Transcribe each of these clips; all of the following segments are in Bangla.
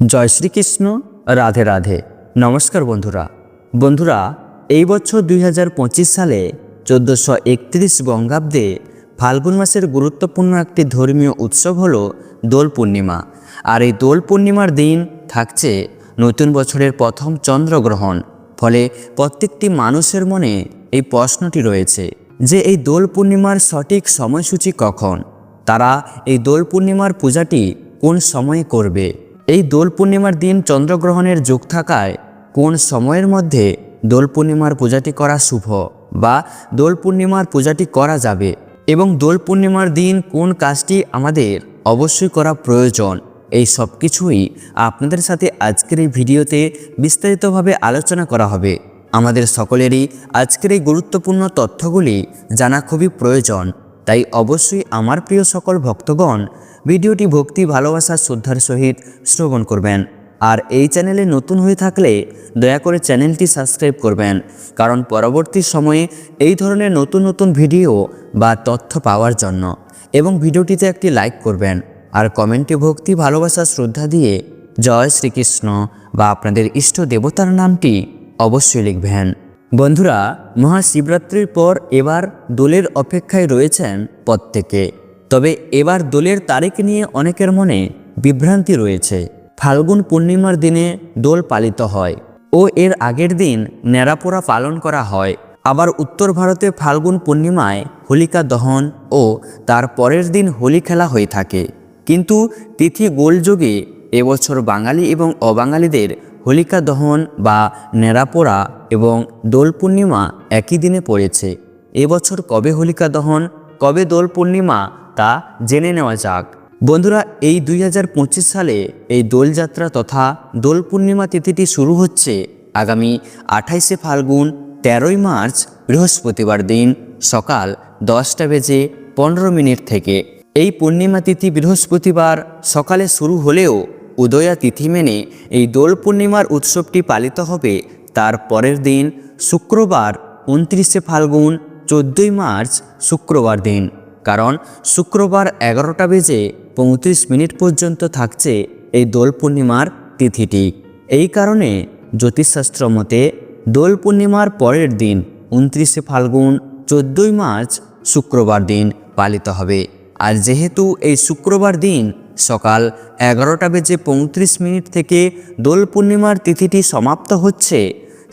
জয় শ্রীকৃষ্ণ, রাধে রাধে। নমস্কার বন্ধুরা। বন্ধুরা, এই বছর দুই হাজার পঁচিশ সালে চোদ্দোশো একত্রিশ বঙ্গাব্দে ফাল্গুন মাসের গুরুত্বপূর্ণ একটি ধর্মীয় উৎসব হল দোল পূর্ণিমা। আর এই দোল পূর্ণিমার দিন থাকছে নতুন বছরের প্রথম চন্দ্রগ্রহণ। ফলে প্রত্যেকটি মানুষের মনে এই প্রশ্নটি রয়েছে যে এই দোল পূর্ণিমার সঠিক সময়সূচি কখন? তারা এই দোল পূর্ণিমার পূজাটি কোন সময়ে করবে? এই দোল পূর্ণিমার দিন চন্দ্রগ্রহণের যোগ থাকায় কোন সময়ের মধ্যে দোল পূর্ণিমার পূজাটি করা শুভ বা দোল পূর্ণিমার পূজাটি করা যাবে এবং দোল পূর্ণিমার দিন কোন কাজটি আমাদের অবশ্যই করা প্রয়োজন, এই সব কিছুই আপনাদের সাথে আজকের এই ভিডিওতে বিস্তারিতভাবে আলোচনা করা হবে। আমাদের সকলেরই আজকের এই গুরুত্বপূর্ণ তথ্যগুলি জানা খুবই প্রয়োজন, তাই অবশ্যই আমার প্রিয় সকল ভক্তগণ ভিডিওটি ভক্তি, ভালোবাসা, শ্রদ্ধার সহিত শ্রবণ করবেন। আর এই চ্যানেলে নতুন হয়ে থাকলে দয়া করে চ্যানেলটি সাবস্ক্রাইব করবেন। কারণ পরবর্তী সময়ে এই ধরনের নতুন নতুন ভিডিও বা তথ্য পাওয়ার জন্য এবং ভিডিওটিতে একটি লাইক করবেন। আর কমেন্টে ভক্তি, ভালোবাসা, শ্রদ্ধা দিয়ে জয় শ্রীকৃষ্ণ বা আপনাদের ইষ্ট দেবতার নামটি অবশ্যই লিখবেন। বন্ধুরা, মহাশিবরাত্রির পর এবার দোলের অপেক্ষায় রয়েছেন প্রত্যেকে তবে এবার দোলের তারিখ নিয়ে অনেকের মনে বিভ্রান্তি রয়েছে। ফাল্গুন পূর্ণিমার দিনে দোল পালিত হয় ও এর আগের দিন ন্যাড়াপোড়া পালন করা হয়। আবার উত্তর ভারতে ফাল্গুন পূর্ণিমায় হোলিকা দহন ও তার পরের দিন হোলি খেলা হয়ে থাকে। কিন্তু তিথি গোলযোগে এবছর বাঙালি এবং অবাঙালিদের হোলিকা দহন বা নেড়াপোড়া এবং দোল পূর্ণিমা একই দিনে পড়েছে। এবছর কবে হোলিকা দহন, কবে দোল পূর্ণিমা তা জেনে নেওয়া যাক। বন্ধুরা, এই দুই হাজার পঁচিশ সালে এই দোলযাত্রা তথা দোল পূর্ণিমা তিথিটি শুরু হচ্ছে আগামী আঠাইশে ফাল্গুন, তেরোই মার্চ, বৃহস্পতিবার দিন সকাল দশটা বেজে পনেরো মিনিট থেকে। এই পূর্ণিমা তিথি বৃহস্পতিবার সকালে শুরু হলেও উদয়া তিথি মেনে এই দোল পূর্ণিমার উৎসবটি পালিত হবে। তার পরের দিন শুক্রবার, উনত্রিশে ফাল্গুন, চোদ্দোই মার্চ, শুক্রবার দিন। কারণ শুক্রবার এগারোটা বেজে পঁয়ত্রিশ মিনিট পর্যন্ত থাকছে এই দোল পূর্ণিমার তিথিটি। এই কারণে জ্যোতিষশাস্ত্র মতে দোল পূর্ণিমার পরের দিন উনত্রিশে ফাল্গুন, চোদ্দোই মার্চ শুক্রবার দিন পালিত হবে। আর যেহেতু এই শুক্রবার দিন সকাল এগারোটা বেজে পঁয়ত্রিশ মিনিট থেকে দোল পূর্ণিমার তিথিটি সমাপ্ত হচ্ছে,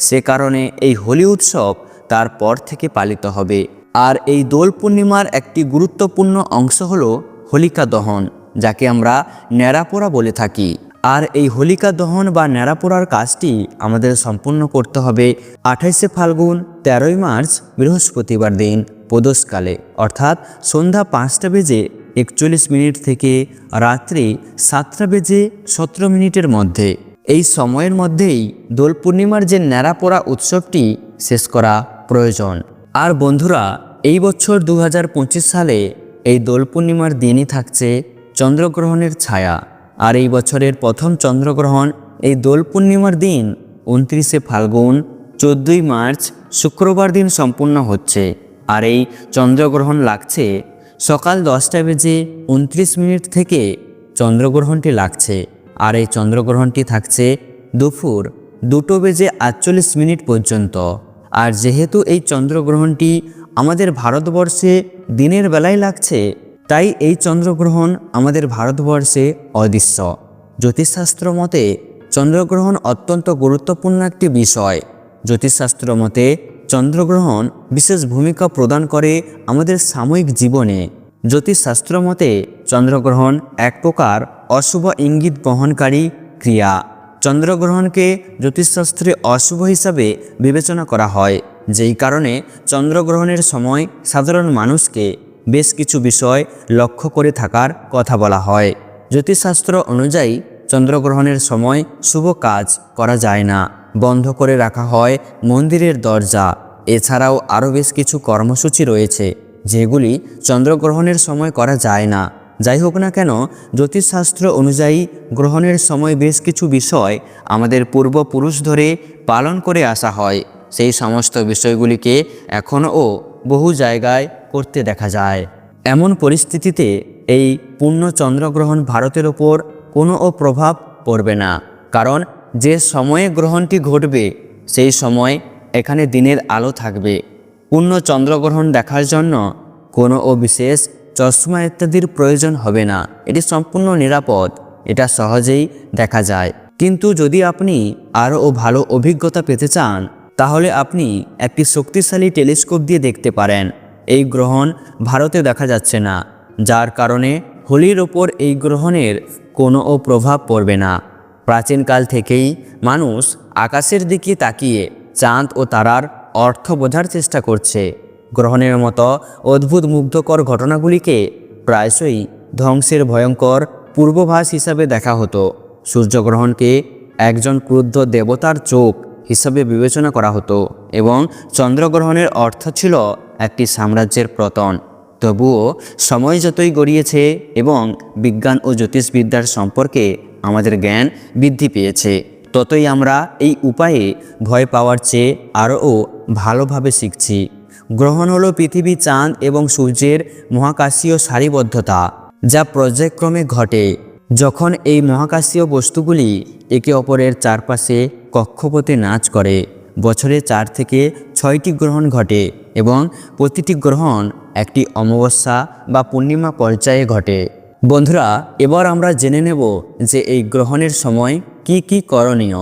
সে কারণে এই হোলি উৎসব তারপর থেকে পালিত হবে। আর এই দোল পূর্ণিমার একটি গুরুত্বপূর্ণ অংশ হল হোলিকা দহন, যাকে আমরা ন্যাড়াপোড়া বলে থাকি। আর এই হোলিকা দহন বা ন্যাড়াপোড়ার কাজটি আমাদের সম্পূর্ণ করতে হবে আঠাইশে ফাল্গুন, তেরোই মার্চ, বৃহস্পতিবার দিন প্রদোষকালে অর্থাৎ সন্ধ্যা পাঁচটা বেজে একচল্লিশ মিনিট থেকে রাত্রি সাতটা বেজে সতেরো মিনিটের মধ্যে। এই সময়ের মধ্যেই দোল পূর্ণিমার যে ন্যাড়াপোড়া উৎসবটি শেষ করা প্রয়োজন। আর বন্ধুরা এই বছর দু হাজার পঁচিশ সালে এই দোল পূর্ণিমার দিনই থাকছে চন্দ্রগ্রহণের ছায়া। আর এই বছরের প্রথম চন্দ্রগ্রহণ এই দোল পূর্ণিমার দিন, উনত্রিশে ফাল্গুন, চোদ্দই মার্চ, শুক্রবার দিন সম্পূর্ণ হচ্ছে। আর এই চন্দ্রগ্রহণ লাগছে সকাল দশটা বেজে উনত্রিশ মিনিট থেকে চন্দ্রগ্রহণটি লাগছে। আর এই চন্দ্রগ্রহণটি থাকছে দুপুর দুটো বেজে আটচল্লিশ মিনিট পর্যন্ত। আর যেহেতু এই চন্দ্রগ্রহণটি আমাদের ভারতবর্ষে দিনের বেলায় লাগছে, তাই এই চন্দ্রগ্রহণ আমাদের ভারতবর্ষে অদৃশ্য। জ্যোতিষশাস্ত্র মতে, চন্দ্রগ্রহণ অত্যন্ত গুরুত্বপূর্ণ একটি বিষয়। জ্যোতিষশাস্ত্র মতে, চন্দ্রগ্রহণ বিশেষ ভূমিকা প্রদান করে আমাদের সাময়িক জীবনে। জ্যোতিষশাস্ত্র মতে, চন্দ্রগ্রহণ এক প্রকার অশুভ ইঙ্গিত বহনকারী ক্রিয়া। চন্দ্রগ্রহণকে জ্যোতিষশাস্ত্রে অশুভ হিসাবে বিবেচনা করা হয়। যেই কারণে চন্দ্রগ্রহণের সময় সাধারণ মানুষকে বেশ কিছু বিষয় লক্ষ্য করে থাকার কথা বলা হয়। জ্যোতিষশাস্ত্র অনুযায়ী চন্দ্রগ্রহণের সময় শুভ কাজ করা যায় না। বন্ধ করে রাখা হয় মন্দিরের দরজা। এছাড়াও আরও বেশ কিছু কর্মসূচি রয়েছে, যেগুলি চন্দ্রগ্রহণের সময় করা যায় না। যাই হোক না কেন, জ্যোতিষশাস্ত্র অনুযায়ী গ্রহণের সময় বেশ কিছু বিষয় আমাদের পূর্বপুরুষ ধরে পালন করে আসা হয়। সেই সমস্ত বিষয়গুলিকে এখনও বহু জায়গায় করতে দেখা যায়। এমন পরিস্থিতিতে এই পূর্ণ চন্দ্রগ্রহণ ভারতের ওপর কোনো প্রভাব পড়বে না। কারণ যে সময়ে গ্রহণটি ঘটবে, সেই সময় এখানে দিনের আলো থাকবে। পূর্ণ চন্দ্রগ্রহণ দেখার জন্য কোনো ও বিশেষ চশমা ইত্যাদির প্রয়োজন হবে না। এটি সম্পূর্ণ নিরাপদ, এটা সহজেই দেখা যায়। কিন্তু যদি আপনি আরও ভালো অভিজ্ঞতা পেতে চান তাহলে আপনি একটি শক্তিশালী টেলিস্কোপ দিয়ে দেখতে পারেন। এই গ্রহণ ভারতে দেখা যাচ্ছে না, যার কারণে হোলির ওপর এই গ্রহণের কোনো প্রভাব পড়বে না। প্রাচীনকাল থেকেই মানুষ আকাশের দিকে তাকিয়ে চাঁদ ও তারার অর্থ বোঝার চেষ্টা করছে। গ্রহণের মতো অদ্ভুত মুগ্ধকর ঘটনাগুলিকে প্রায়শই ধ্বংসের ভয়ঙ্কর পূর্বভাস হিসাবে দেখা হতো। সূর্যগ্রহণকে একজন ক্রুদ্ধ দেবতার চোখ হিসাবে বিবেচনা করা হতো এবং চন্দ্রগ্রহণের অর্থ ছিল একটি সাম্রাজ্যের পতন। তবুও সময় যতই গড়িয়েছে এবং বিজ্ঞান ও জ্যোতিষবিদ্যার সম্পর্কে আমাদের জ্ঞান বৃদ্ধি পেয়েছে, ততই আমরা এই উপায়ে ভয় পাওয়ার চেয়ে আরও ভালোভাবে শিখছি। গ্রহণ হলো পৃথিবী, চাঁদ এবং সূর্যের মহাকাশীয় সারিবদ্ধতা, যা পর্যায়ক্রমে ঘটে। যখন এই মহাকাশীয় বস্তুগুলি একে অপরের চারপাশে কক্ষপথে নাচ করে। বছরে চার থেকে ছয়টি গ্রহণ ঘটে এবং প্রতিটি গ্রহণ একটি অমাবস্যা বা পূর্ণিমা পর্যায়ে ঘটে। বন্ধুরা, এবার আমরা জেনে নেব যে এই গ্রহণের সময় কি কি করণীয়।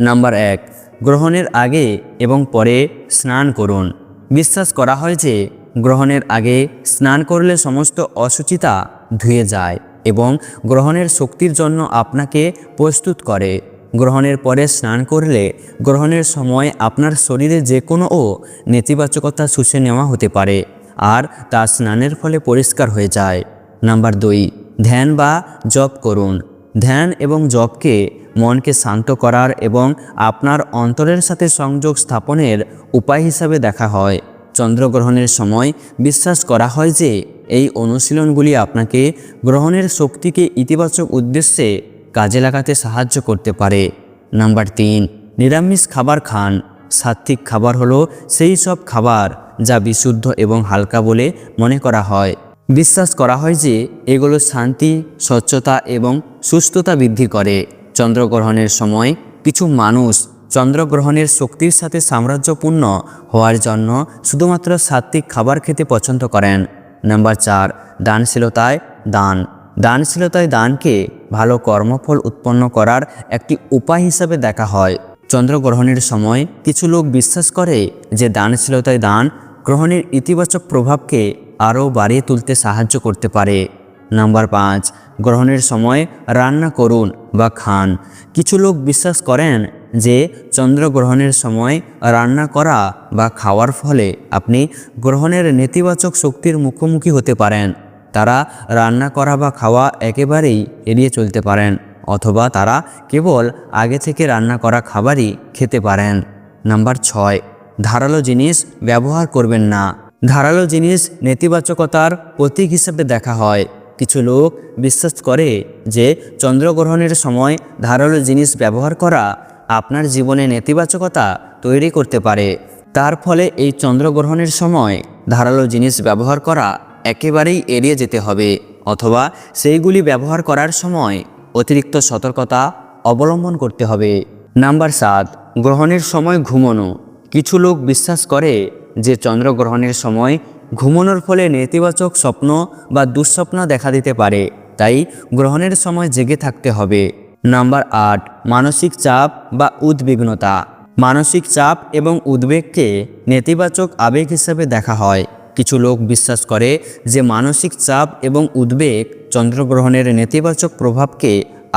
নাম্বার এক, গ্রহণের আগে এবং পরে স্নান করুন। বিশ্বাস করা হয় যে গ্রহণের আগে স্নান করলে সমস্ত অসুচিতা ধুয়ে যায় এবং গ্রহণের শক্তির জন্য আপনাকে প্রস্তুত করে। গ্রহণের পরে স্নান করলে গ্রহণের সময় আপনার শরীরে যে কোনো ও নেতিবাচকতা শুষে নেওয়া হতে পারে আর তা স্নানের ফলে পরিষ্কার হয়ে যায়। নাম্বার দুই, ধ্যান বা জপ করুন। ধ্যান এবং জপকে মনকে শান্ত করার এবং আপনার অন্তরের সাথে সংযোগ স্থাপনের উপায় হিসাবে দেখা হয়। চন্দ্রগ্রহণের সময় বিশ্বাস করা হয় যে এই অনুশীলনগুলি আপনাকে গ্রহণের শক্তিকে ইতিবাচক উদ্দেশ্যে কাজে লাগাতে সাহায্য করতে পারে। নাম্বার তিন, নিরামিষ খাবার খান। সাত্ত্বিক খাবার হলো সেই সব খাবার যা বিশুদ্ধ এবং হালকা বলে মনে করা হয়। বিশ্বাস করা হয় যে এগুলো শান্তি, স্বচ্ছতা এবং সুস্থতা বৃদ্ধি করে। চন্দ্রগ্রহণের সময় কিছু মানুষ চন্দ্রগ্রহণের শক্তির সাথে সাম্রাজ্যপূর্ণ হওয়ার জন্য শুধুমাত্র সাত্ত্বিক খাবার খেতে পছন্দ করেন। নাম্বার চার, দানশীলতায় দান। দানশীলতায় দানকে ভালো কর্মফল উৎপন্ন করার একটি উপায় হিসাবে দেখা হয়। চন্দ্রগ্রহণের সময় কিছু লোক বিশ্বাস করে যে দানশীলতায় দান গ্রহণের ইতিবাচক প্রভাবকে আরও বাড়িয়ে তুলতে সাহায্য করতে পারে। নাম্বার পাঁচ, গ্রহণের সময় রান্না করুন বা খান। কিছু লোক বিশ্বাস করেন যে চন্দ্রগ্রহণের সময় রান্না করা বা খাওয়ার ফলে আপনি গ্রহণের নেতিবাচক শক্তির মুখোমুখি হতে পারেন। তারা রান্না করা বা খাওয়া একেবারেই এড়িয়ে চলতে পারেন, অথবা তারা কেবল আগে থেকে রান্না করা খাবারই খেতে পারেন। নাম্বার ছয়, ধারালো জিনিস ব্যবহার করবেন না। ধারালো জিনিস নেতিবাচকতার প্রতীক হিসেবে দেখা হয়। কিছু লোক বিশ্বাস করে যে চন্দ্রগ্রহণের সময় ধারালো জিনিস ব্যবহার করা আপনার জীবনে নেতিবাচকতা তৈরি করতে পারে। তার ফলে এই চন্দ্রগ্রহণের সময় ধারালো জিনিস ব্যবহার করা একেবারেই এড়িয়ে যেতে হবে অথবা সেইগুলি ব্যবহার করার সময় অতিরিক্ত সতর্কতা অবলম্বন করতে হবে। নাম্বার সাত, গ্রহণের সময় ঘুমনো। কিছু লোক বিশ্বাস করে যে চন্দ্রগ্রহণের সময় ঘুমানোর ফলে নেতিবাচক স্বপ্ন বা দুঃস্বপ্ন দেখা দিতে পারে, তাই গ্রহণের সময় জেগে থাকতে হবে। নাম্বার আট, মানসিক চাপ বা উদ্বিগ্নতা। মানসিক চাপ এবং উদ্বেগকে নেতিবাচক আবেগ হিসেবে দেখা হয়। কিছু লোক বিশ্বাস করে যে মানসিক চাপ এবং উদ্বেগ চন্দ্রগ্রহণের নেতিবাচক প্রভাবকে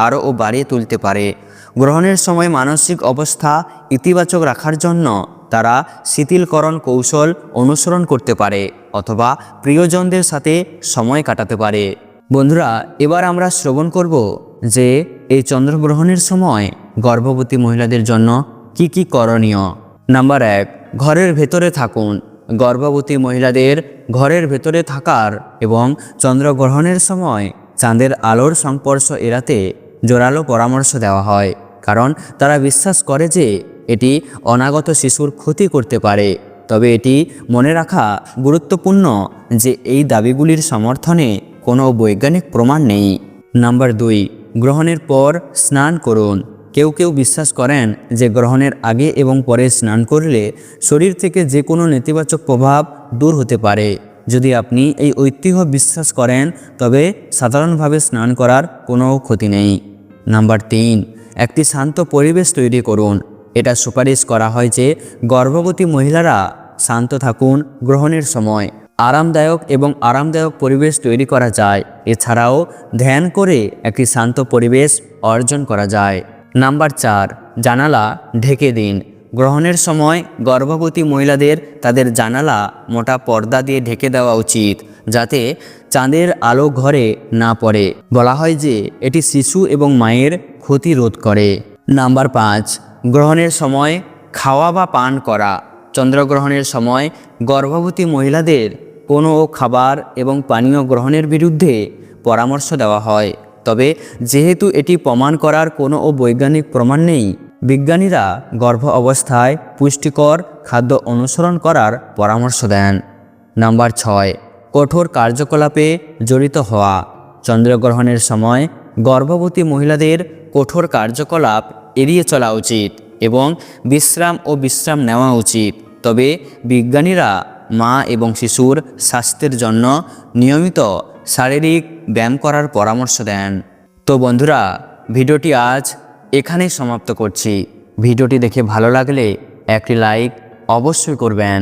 আরও বাড়িয়ে তুলতে পারে। গ্রহণের সময় মানসিক অবস্থা ইতিবাচক রাখার জন্য তারা শিথিলকরণ কৌশল অনুসরণ করতে পারে অথবা প্রিয়জনদের সাথে সময় কাটাতে পারে। বন্ধুরা, এবার আমরা শ্রবণ করব যে এই চন্দ্রগ্রহণের সময় গর্ভবতী মহিলাদের জন্য কি কি করণীয়। নাম্বার এক, ঘরের ভেতরে থাকুন। গর্ভবতী মহিলাদের ঘরের ভেতরে থাকার এবং চন্দ্রগ্রহণের সময় চাঁদের আলোর সংস্পর্শ এড়াতে জোরালো পরামর্শ দেওয়া হয়, কারণ তারা বিশ্বাস করে যে এটি অনাগত শিশুর ক্ষতি করতে পারে। তবে এটি মনে রাখা গুরুত্বপূর্ণ যে এই দাবিগুলির সমর্থনে কোনো বৈজ্ঞানিক প্রমাণ নেই। নাম্বার দুই, গ্রহণের পর স্নান করুন। কেউ কেউ বিশ্বাস করেন যে গ্রহণের আগে এবং পরে স্নান করলে শরীর থেকে যে কোনো নেতিবাচক প্রভাব দূর হতে পারে। যদি আপনি এই ঐতিহ্য বিশ্বাস করেন, তবে সাধারণভাবে স্নান করার কোনো ক্ষতি নেই। নাম্বার তিন, একটি শান্ত পরিবেশ তৈরি করুন। এটা সুপারিশ করা হয় যে গর্ভবতী মহিলারা শান্ত থাকুন গ্রহণের সময়। আরামদায়ক এবং আরামদায়ক পরিবেশ তৈরি করা যায়। এছাড়াও ধ্যান করে একটি শান্ত পরিবেশ অর্জন করা যায়। নাম্বার চার, জানালা ঢেকে দিন। গ্রহণের সময় গর্ভবতী মহিলাদের তাদের জানালা মোটা পর্দা দিয়ে ঢেকে দেওয়া উচিত, যাতে চাঁদের আলো ঘরে না পড়ে। বলা হয় যে, এটি শিশু এবং মায়ের ক্ষতি রোধ করে। নাম্বার পাঁচ, গ্রহণের সময় খাওয়া বা পান করা। চন্দ্রগ্রহণের সময় গর্ভবতী মহিলাদের কোনো খাবার এবং পানীয় গ্রহণের বিরুদ্ধে পরামর্শ দেওয়া হয়। তবে যেহেতু এটি প্রমাণ করার কোনো বৈজ্ঞানিক প্রমাণ নেই, বিজ্ঞানীরা গর্ভ অবস্থায় পুষ্টিকর খাদ্য অনুসরণ করার পরামর্শ দেন। নাম্বার ছয়, কঠোর কার্যকলাপে জড়িত হওয়া। চন্দ্রগ্রহণের সময় গর্ভবতী মহিলাদের কঠোর কার্যকলাপ এড়িয়ে চলা উচিত এবং বিশ্রাম ও বিশ্রাম নেওয়া উচিত। তবে বিজ্ঞানীরা মা এবং শিশুর স্বাস্থ্যের জন্য নিয়মিত শারীরিক ব্যায়াম করার পরামর্শ দেন। তো বন্ধুরা, ভিডিওটি আজ এখানেই সমাপ্ত করছি। ভিডিওটি দেখে ভালো লাগলে একটি লাইক অবশ্যই করবেন।